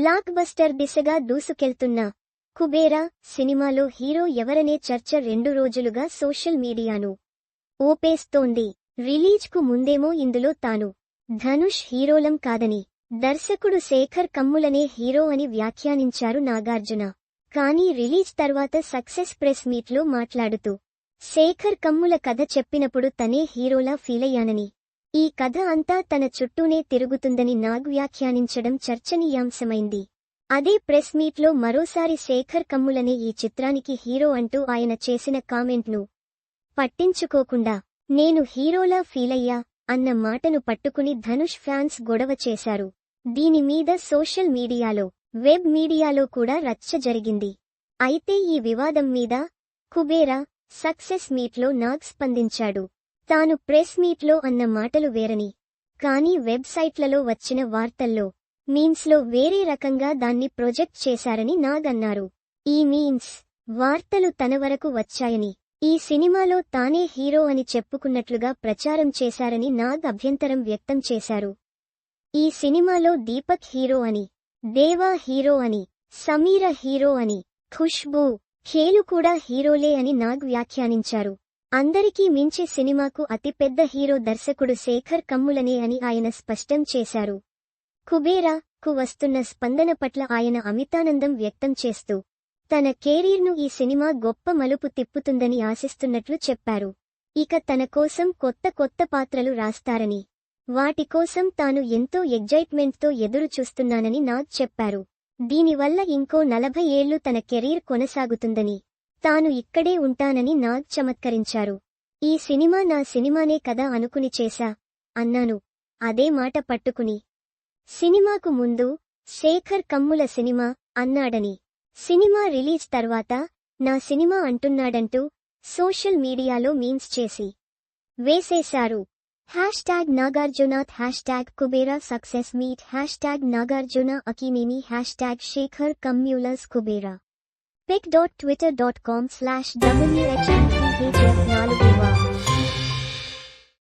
Block buster దిశగా దూసుకెళ్తున్న. కుబేరా సినిమాలో hero ఎవరనే చర్చ రెండు రోజులుగా సోషల్ మీడియాను ఓపేస్తోంది. రిలీజ్కు ముందేమో ఇందులో తాను. ధనుష్ హీరోలం కాదని. దర్శకుడు శేఖర్ కమ్ములనే హీరో అని వ్యాఖ్యానించారు నాగార్జున. కానీ రిలీజ్ తర్వాత సక్సెస్ ప్రెస్ మీట్లో మాట్లాడుతూ శేఖర్ కమ్ముల కథ చెప్పినప్పుడు తనే హీరోలా ఫీలయ్యానని. ఈ కథ అంతా తన చుట్టూనే తిరుగుతుందని నాగ్ వ్యాఖ్యానించడం చర్చనీయాంశమైంది. అదే ప్రెస్ మీట్లో మరోసారి శేఖర్ కమ్ములనే ఈ చిత్రానికి హీరో అంటూ ఆయన చేసిన కామెంట్ను పట్టించుకోకుండా నేను హీరోలా ఫీలయ్యా అన్న మాటను పట్టుకుని ధనుష్ ఫ్యాన్స్ గొడవ చేశారు. దీని మీద సోషల్ మీడియాలో వెబ్ మీడియాలో కూడా రచ్చ జరిగింది. అయితే ఈ వివాదం మీద కుబేరా సక్సెస్ మీట్లో నాగ్ స్పందించాడు. తాను ప్రెస్ మీట్లో అన్న మాటలు వేరని. కానీ వెబ్సైట్లలో వచ్చిన వార్తల్లో మీమ్స్లో వేరే రకంగా దాన్ని ప్రొజెక్ట్ చేశారని నాగ్ అన్నారు. ఈ మీమ్స్ వార్తలు తన వరకు వచ్చాయని ఈ సినిమాలో తానే హీరో అని చెప్పుకున్నట్లుగా ప్రచారం చేశారని నాగ్ అభ్యంతరం వ్యక్తం చేశారు. ఈ సినిమాలో దీపక్ హీరో అని దేవా హీరో అని సమీర హీరో అని ఖుష్బూ ఖేలు కూడా హీరోలే అని నాగ్ వ్యాఖ్యానించారు. అందరికీ మించి సినిమాకు అతిపెద్ద హీరో దర్శకుడు శేఖర్ కమ్ములనే అని ఆయన స్పష్టం చేశారు. కుబేరా కు వస్తున్న స్పందన పట్ల ఆయన అమితానందం వ్యక్తం చేస్తూ తన కెరీర్ను ఈ సినిమా గొప్ప మలుపు తిప్పుతుందని ఆశిస్తున్నట్లు చెప్పారు. ఇక తన కోసం కొత్త కొత్త పాత్రలు రాస్తారని వాటి కోసం తాను ఎంతో ఎగ్జైట్మెంట్తో ఎదురు చూస్తున్నానని నాగ్ చెప్పారు. దీనివల్ల ఇంకో నలభై ఏళ్ళు తన కెరీర్ కొనసాగుతుందని తాను ఇక్కడే ఉంటానని నాగ్ చమత్కరించారు. ఈ సినిమా నా సినిమానే కదా అనుకుని చేశా అన్నాను. అదే మాట పట్టుకుని. సినిమాకు ముందు శేఖర్ కమ్ముల సినిమా అన్నాడని. సినిమా రిలీజ్ తర్వాత నా సినిమా అంటున్నాడంటూ సోషల్ మీడియాలో మీన్స్ చేసి వేసేశారు. Hash tag నాగార్జునాథ్ hashtag Kubera success meet hashtag Nagarjuna Akkineni hashtag Shekhar కమ్యూలర్స్ Kubera. pic.twitter.com slash WHMPHF